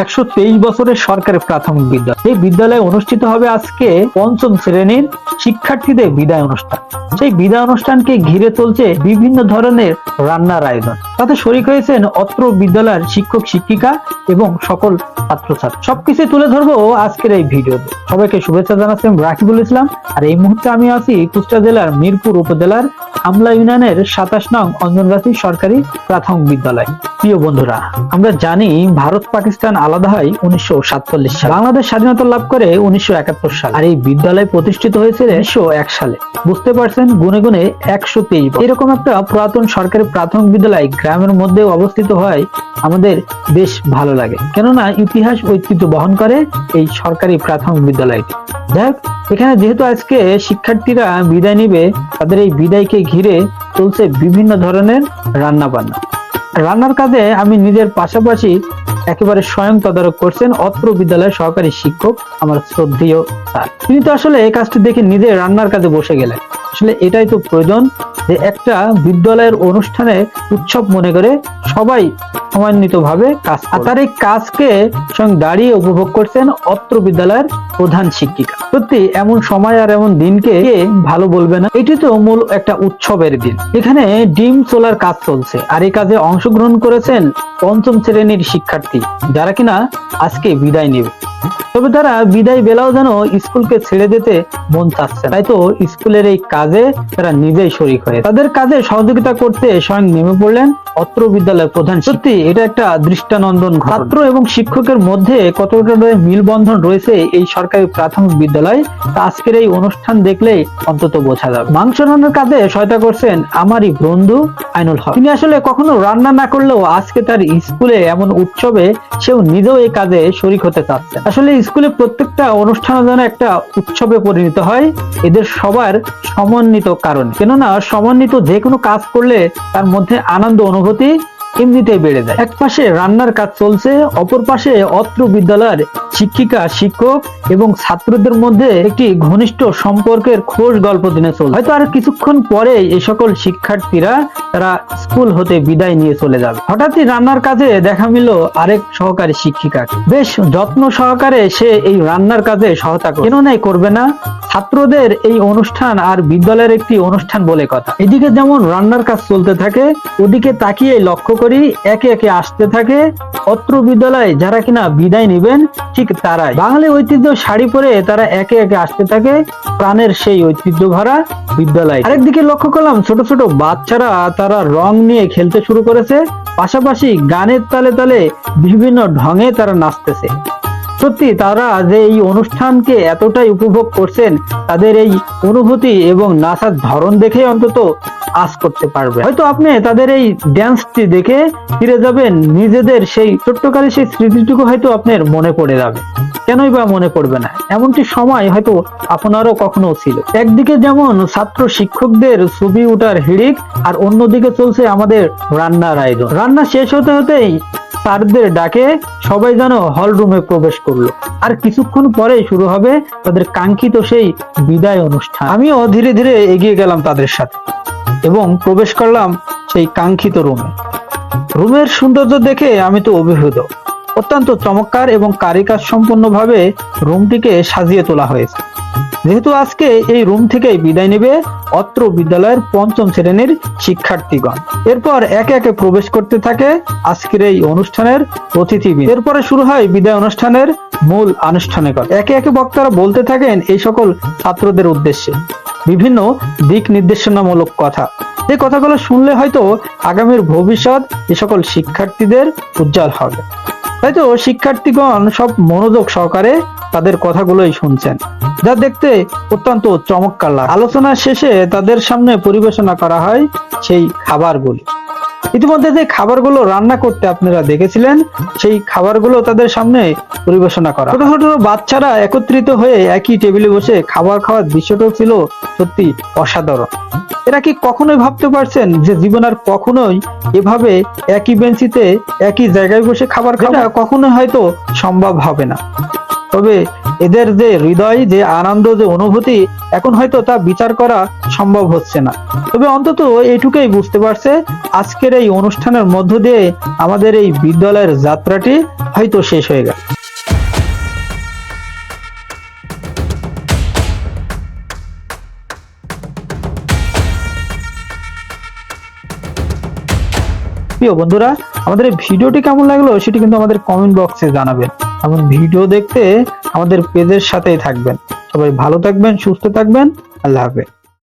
একশো তেইশ বছরের সরকারি প্রাথমিক বিদ্যালয়। এই বিদ্যালয়ে অনুষ্ঠিত হবে আজকে পঞ্চম শ্রেণির শিক্ষার্থীদের বিদায় অনুষ্ঠান। সেই বিদায় অনুষ্ঠানকে ঘিরে চলছে বিভিন্ন ধরনের রান্নার আয়োজন। তাতে শরিক হয়েছেন অত্র বিদ্যালয়ের শিক্ষক, শিক্ষিকা এবং সকল ছাত্রছাত্রী। সবকিছু তুলে ধরবো আজকের এই ভিডিওতে। সবাইকে শুভেচ্ছা জানাচ্ছি, আমি রাকিবুল ইসলাম। আর এই মুহূর্তে আমি আছি কুষ্টিয়া জেলার মিরপুর উপজেলার আমলা ইউনিয়নের সাতাশ নং অঞ্জনগাছি সরকারি প্রাথমিক বিদ্যালয়। প্রিয় বন্ধুরা, আমরা জানি ভারত পাকিস্তান আলাদা হয় উনিশশো সালে। বাংলাদেশ স্বাধীনতা লাভ করে উনিশশো সালে। আর এই বিদ্যালয় প্রতিষ্ঠিত হয়েছে উনিশশো সালে। বুঝতে পারছেন, গুনে গুনে একশো তেইশ এরকম একটা পুরাতন সরকারি প্রাথমিক বিদ্যালয় গ্রামের মধ্যে অবস্থিত হয় আমাদের বেশ ভালো লাগে। কেননা ইতিহাস ঐতিহ্য বহন করে এই সরকারি প্রাথমিক বিদ্যালয়টি। দেখ এখানে যেহেতু আজকে শিক্ষার্থীরা বিদায় নিবে, তাদের এই বিদায়কে ঘিরে চলছে বিভিন্ন ধরনের রান্না বান্না রান্নার কাজে আমি নিজের পাশাপাশি একেবারে স্বয়ং তদারক করছেন অত্র বিদ্যালয়ের সহকারী শিক্ষক আমার শ্রদ্ধেয় স্যার। তিনি তো আসলে এই কাজটি দেখে নিজে রান্নার কাজে বসে গেলেন। আসলে এটাই তো প্রয়োজন যে একটা বিদ্যালয়ের অনুষ্ঠানে উৎসব মনে করে সবাই সমন্বিত ভাবে কাজ আর তার এই কাজকে স্বয়ং দাঁড়িয়ে উপভোগ করছেন অত্র বিদ্যালয়ের প্রধান শিক্ষিকা। সত্যি, এমন সময় আর এমন দিনকে ভালো বলবে না। এটি তো মূল একটা উৎসবের দিন। এখানে ডিম সোলার কাজ চলছে আর এই কাজে অংশগ্রহণ করেছেন পঞ্চম শ্রেণির শিক্ষার্থী, যারা কিনা আজকে বিদায় নেবে। তবে তারা বিদায় বেলাও যেন স্কুলকে ছেড়ে দিতে মন চাচ্ছে তাই তো স্কুলের এই কাজে তারা নিজেই শরিক হয়ে তাদের কাজে সহযোগিতা করতে স্বয়ং নেমে পড়লেন অত্র বিদ্যালয়ের প্রধান সত্যি, এটা একটা দৃষ্টানন্দন ছাত্র এবং শিক্ষকের মধ্যে কতটা মিলবন্ধন রয়েছে এই সরকারি প্রাথমিক বিদ্যালয়, তা আজকের এই অনুষ্ঠান দেখলেই অন্তত বোঝা যাবে। মাংস রান্নার কাজে সহায়তা করছেন আমারই বন্ধু আইনুল হক। তিনি আসলে কখনো রান্না না করলেও আজকে তার স্কুলে এমন উৎসবে সেও নিজেও এই কাজে শরিক হতে চাচ্ছে। আসলে স্কুলে প্রত্যেকটা অনুষ্ঠান যেন একটা উৎসবে পরিণত হয়, এদের সবার সমন্বিত কারণ। কেননা, সমন্বিত যে কোনো কাজ করলে তার মধ্যে আনন্দ, অনুভূতি এমনিতেই বেড়ে যায়। এক পাশে রান্নার কাজ চলছে, অপর পাশে অত্র বিদ্যালয়ের শিক্ষিকা, শিক্ষক এবং ছাত্রদের মধ্যে একটি ঘনিষ্ঠ সম্পর্কের খোঁজ গল্প দিনে চলছে। হয়তো আর কিছুক্ষণ পরে এই সকল শিক্ষার্থীরা তারা স্কুল হতে বিদায় নিয়ে চলে যাবে। হঠাৎই রান্নার কাজে দেখা মিলল আরেক সহকারী শিক্ষিকাকে। বেশ যত্ন সহকারে সে এই রান্নার কাজে সহায়তা কেন নাই করবে না? ছাত্রদের এই অনুষ্ঠান আর বিদ্যালয়ের একটি অনুষ্ঠান বলে কথা। এদিকে যেমন রান্নার কাজ চলতে থাকে, ওদিকে তাকিয়ে লক্ষ্য করি, একে একে আসতে থাকে। অত্র বিদ্যালয়ে যারা কিনা বিদায় নেবেন, ঠিক তারাই। বাঙালি ঐতিহ্য শাড়ি পরে তারা একে একে আসতে থাকে, প্রাণের সেই ঐতিহ্য ভরা বিদ্যালয় আরেকদিকে লক্ষ্য করলাম, ছোট ছোট বাচ্চারা তারা রং নিয়ে খেলতে শুরু করেছে। পাশাপাশি গানের তালে তালে বিভিন্ন ঢঙে তারা নাচতেছে। সত্যি, তারা যে এই অনুষ্ঠানকে এতটাই উপভোগ করছেন, তাদের এই অনুভূতি এবং নাচার ধরন দেখে অন্তত আজ করতে পারবে। হয়তো আপনি তাদের এই ড্যান্সটি দেখে ফিরে যাবেন, নিজেদের সেই ছোট্টকালে সেই স্মৃতিটুকু হয়তো আপনার মনে পড়ে যাবে। কেনই বা মনে পড়বে না? এমনটি সময় হয়তো আপনারও কখনো ছিল। একদিকে যেমন ছাত্র শিক্ষকদের ছবি উঠার হিড়িক, আর অন্যদিকে চলছে আমাদের রান্নার আয়োজন। রান্না শেষ হতে হতেই স্যারদের ডাকে সবাই যেন হল রুমে প্রবেশ করল। আর কিছুক্ষণ পরে শুরু হবে তাদের কাঙ্ক্ষিত সেই বিদায় অনুষ্ঠান। আমিও ধীরে ধীরে এগিয়ে গেলাম তাদের সাথে। এবং প্রবেশ করলাম সেই কাঙ্ক্ষিত রুমে। রুমের সৌন্দর্য দেখে আমি তো অভিভূত। অত্যন্ত চমৎকার এবং কারিকাজ সম্পন্নভাবে রুমটিকে সাজিয়ে তোলা হয়েছে। যেহেতু আজকে এই রুম থেকেই বিদায় নেবে অত্র বিদ্যালয়ের পঞ্চম শ্রেণির শিক্ষার্থীগণ। এরপর একে একে প্রবেশ করতে থাকে আজকের এই অনুষ্ঠানের অতিথিবৃন্দ এরপরে শুরু হয় বিদায় অনুষ্ঠানের মূল আনুষ্ঠানিকতা। একে একে বক্তারা বলতে থাকেন এই সকল ছাত্রদের উদ্দেশ্যে। বিভিন্ন দিক নির্দেশনামূলক কথা। এই কথাগুলো শুনলে হয়তো আগামীর ভবিষ্যৎ এ সকল শিক্ষার্থীদের উজ্জ্বল হবে। হয়তো শিক্ষার্থীগণ সব মনোযোগ সহকারে তাদের কথাগুলোই শুনছেন, যা দেখতে অত্যন্ত চমৎকার লাগে আলোচনা শেষে তাদের সামনে পরিবেশনা করা হয় সেই খাবারগুলি। ইতিমধ্যে যে খাবারগুলো রান্না করতে আপনারা দেখেছিলেন সেই খাবারগুলো তাদের সামনে পরিবেশনা করা। ছোট ছোট বাচ্চারা একত্রিত হয়ে একই টেবিলে বসে খাবার খাওয়ার দৃশ্যটাও ছিল সত্যি অসাধারণ। এরা কি কখনোই ভাবতে পারছেন যে জীবন আর কখনোই এভাবে একই বেঞ্চিতে একই জায়গায় বসে খাবার খাওয়া কখনোই হয়তো সম্ভব হবে না? তবে এদের যে হৃদয়, যে আনন্দ, যে অনুভূতি, এখন হয়তো তা বিচার করা সম্ভব হচ্ছে না। তবে অন্তত এইটুকুই বুঝতে পারছে, আজকের এই অনুষ্ঠানের মধ্য দিয়ে আমাদের এই বিদ্যালয়ের যাত্রাটি হয়তো শেষ হয়ে গেল প্রিয় বন্ধুরা আমাদের এই ভিডিওটি কেমন লাগল সেটি কিন্তু আমাদের কমেন্ট বক্সে জানাবেন এবং ভিডিও দেখতে আমাদের পেজের সাথেই থাকবেন। সবাই ভালো থাকবেন, সুস্থ থাকবেন, আল্লাহ হাফেজ।